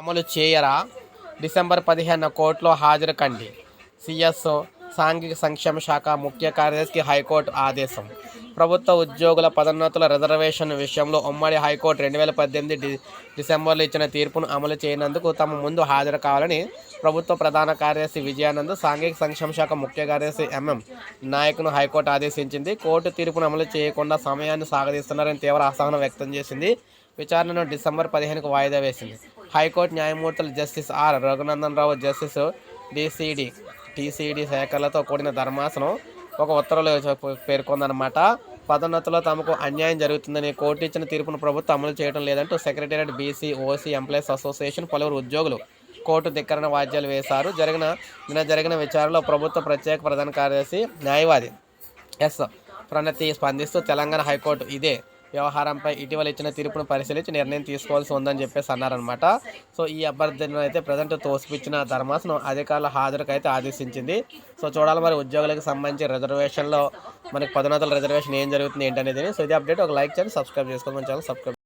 అమలు చేయరా? డిసెంబర్ పదిహేను కోర్టులో హాజరు కండి సిఎస్ సాంఘిక సంక్షేమ శాఖ ముఖ్య కార్యదర్శికి హైకోర్టు ఆదేశం. ప్రభుత్వ ఉద్యోగుల పదోన్నతుల రిజర్వేషన్ విషయంలో ఉమ్మడి హైకోర్టు రెండు వేల పద్దెనిమిది డి డిసెంబర్లో ఇచ్చిన తీర్పును అమలు చేయనందుకు తమ ముందు హాజరు కావాలని ప్రభుత్వ ప్రధాన కార్యదర్శి విజయానంద్ సాంఘిక సంక్షేమ శాఖ ముఖ్య కార్యదర్శి ఎంఎం నాయక్ను హైకోర్టు ఆదేశించింది. కోర్టు తీర్పును అమలు చేయకుండా సమయాన్ని సాగదీస్తున్నారని తీవ్ర అసహనం వ్యక్తం చేసింది. విచారణను డిసెంబర్ పదిహేనుకు వాయిదా వేసింది. హైకోర్టు న్యాయమూర్తులు justice R Raghunandan Rao justice DCD టీసీడీ శాఖలతో కూడిన ధర్మాసనం ఒక ఉత్తర్వులో పేర్కొందనమాట పదోన్నతిలో తమకు అన్యాయం జరుగుతుందని కోర్టు ఇచ్చిన తీర్పును ప్రభుత్వం అమలు చేయడం లేదంటూ secretariat BC OC employees association పలువురు ఉద్యోగులు కోర్టు ధిక్కరణ వాద్యాలు వేశారు. జరిగిన నిన్న జరిగిన విచారణలో ప్రభుత్వ ప్రత్యేక ప్రధాన కార్యదర్శి న్యాయవాది ఎస్ ప్రణతి స్పందిస్తూ తెలంగాణ హైకోర్టు ఇదే వ్యవహారంపై ఇటీవల ఇచ్చిన తీర్పును పరిశీలించి నిర్ణయం తీసుకోవాల్సి ఉందని చెప్పేసి అన్నారనమాట సో ఈ అభ్యర్థులను అయితే ప్రజెంట్ తోసిపిచ్చిన ధర్మాసనం అధికారుల హాజరుకు అయితే ఆదేశించింది. సో చూడాలి మరి ఉద్యోగులకు సంబంధించి రిజర్వేషన్లో మనకి పదోన్నతుల రిజర్వేషన్ ఏం జరుగుతుంది ఏంటనేది. సో ఇది అప్డేట్. ఒక లైక్ చేయండి సబ్స్క్రైబ్ చేసుకోమని చాలా ఛానల్ సబ్స్క్రైబ్